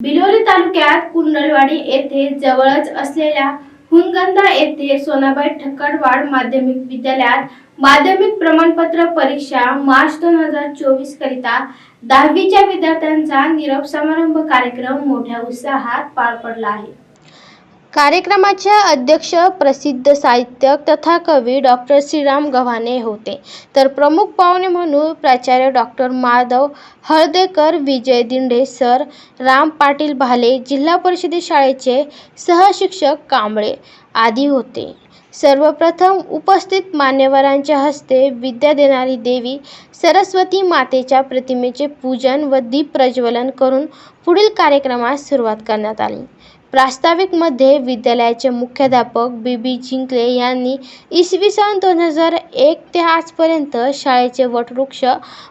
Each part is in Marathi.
बिलोली तालुक्यात कुंडलवाडी येथे जवळच असलेल्या हुनगंदा येथे सोनाबाई ठक्करवाड माध्यमिक विद्यालयात माध्यमिक प्रमाणपत्र परीक्षा मार्च दोन हजार चोवीस करिता दहावीच्या विद्यार्थ्यांचा निरोप समारंभ कार्यक्रम मोठ्या उत्साहात पार पडला आहे. कार्यक्रमाचे अध्यक्ष प्रसिद्ध साहित्यक तथा कवी डॉक्टर श्रीराम गव्हाणे होते. तर प्रमुख पाहुणे म्हणून प्राचार्य डॉक्टर माधव हळदेकर विजय दिंडे सर राम पाटील भाले जिल्हा परिषदे शाळेचे सहशिक्षक कांबळे आदी होते. सर्वप्रथम उपस्थित मान्यवरांच्या हस्ते विद्या देणारी देवी सरस्वती मातेच्या प्रतिमेचे पूजन व दीप प्रज्वलन करून पुढील कार्यक्रमास सुरुवात करण्यात आली. प्रास्ताविकमध्ये विद्यालयाचे मुख्याध्यापक बी बी जिंकले यांनी इसवी सन दोन हजार एक ते आजपर्यंत शाळेचे वटवृक्ष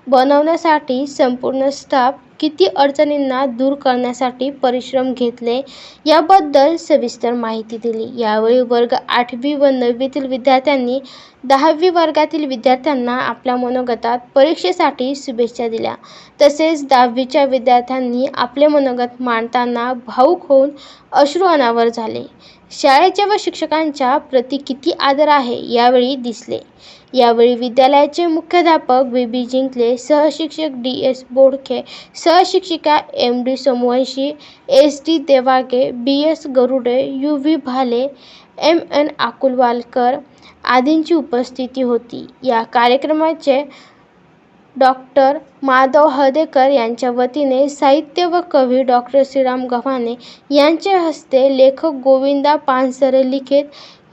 बनवण्यासाठी संपूर्ण स्टाफ किती अडचणींना दूर करण्यासाठी परिश्रम घेतले याबद्दल सविस्तर माहिती दिली. यावेळी वर्ग आठवी व नववीतील विद्यार्थ्यांनी दहावी वर्गातील विद्यार्थ्यांना आपल्या मनोगतात परीक्षेसाठी शुभेच्छा दिल्या. तसेच दहावीच्या विद्यार्थ्यांनी आपले मनोगत मांडताना भाऊक होऊन अश्रू अनावर झाले. शाळेच्या व शिक्षकांच्या प्रति किती आदर आहे यावेळी दिसले. यावेळी विद्यालयाचे मुख्याध्यापक बी बी जिंकले. सहशिक्षक D S Bodkhe सहशिक्षिका M D Somvanshi S D Devage B S Garude U V Bhale M N Akulwalkar आदींची उपस्थिती होती. या कार्यक्रमाचे डॉक्टर माधव हळदेकर यांच्या वतीने साहित्य व कवी डॉक्टर श्रीराम गव्हाणे यांच्या हस्ते लेखक गोविंदा पानसरे लिखित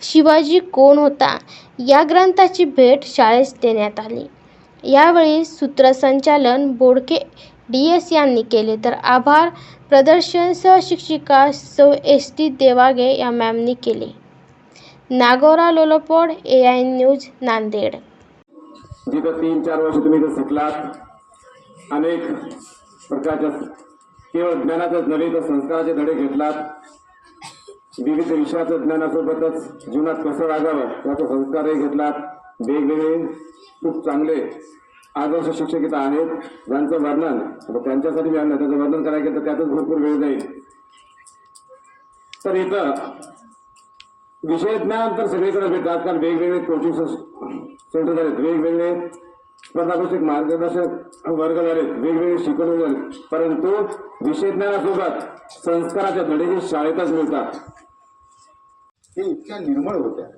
शिवाजी कोण होता? या ग्रंथाची भेट शाळेस देण्यात आली. यावेळी सूत्रसंचालन बोडके डी एस यांनी केले. तर आभार. प्रदर्शन सहशिक्षिका सौ एस टी देवागे या मॅमनी केले. नागोरा लोलोपोड ए आय न्यूज नांदेड. जिथं तीन चार वर्ष तुम्ही इथं शिकलात अनेक प्रकारच्या केवळ ज्ञानाचं नव्हे तर संस्काराचे धडे घेतलात. विविध विषयाचं ज्ञानासोबतच जीवनात कसं वागावं याचा संस्कारही घेतलात. वेगवेगळे खूप चांगले आदर्श शिक्षक इथं आहेत. ज्यांचं वर्णन त्यांच्यासाठी मी आणलं त्याचं वर्णन करायचं तर त्यातच भरपूर वेळ जाईल. तर इथं विषय ज्ञान तर सगळीकडे भेटतात कारण वेगवेगळे कोचिंग सेंटर झालेत वेगवेगळे स्पर्धापरीक्षक मार्गदर्शक वर्ग झालेत वेगवेगळे शिकवले झाले परंतु विषय ज्ञानासोबत संस्काराच्या धडे शाळेतच मिळतात. ते इतक्या निर्मळ होत्या.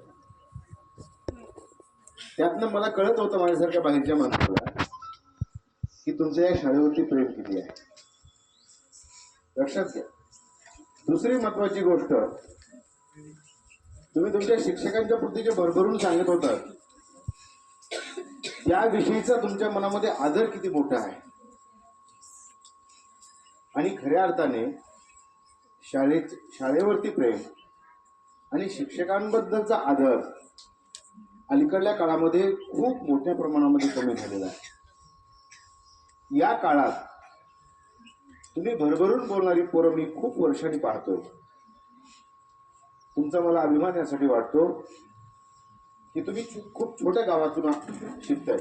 त्यातनं मला कळत होतं माझ्यासारख्या बाहेरच्या माणसाला की तुमच्या या शाळेवरती प्रेम किती आहे. लक्षात घ्या. दुसरी महत्वाची गोष्ट तुम्ही तुमच्या शिक्षकांच्या प्रती जे भरभरून सांगत होता त्याविषयीचा तुमच्या मनामध्ये आदर किती मोठा आहे? आणि खऱ्या अर्थाने शाळेत शाळेवरती प्रेम आणि शिक्षकांबद्दलचा आदर अलीकडल्या काळामध्ये खूप मोठ्या प्रमाणामध्ये कमी झालेला आहे. या काळात तुम्ही भरभरून बोलणारी पोरं मी खूप वर्षांनी पाहतोय तुमचा मला अभिमान यासाठी वाटतो की तुम्ही खूप छोट्या गावातून शिकताय.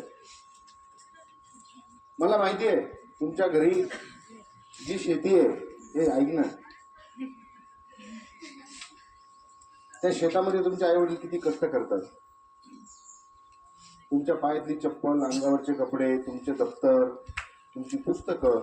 मला माहिती आहे तुमच्या घरी जी शेती आहे हे ऐक ना? त्या शेतामध्ये तुमचे आई वडील किती कष्ट करतात? तुमच्या पायातली चप्पल अंगावरचे कपडे तुमचे दप्तर तुमची पुस्तकं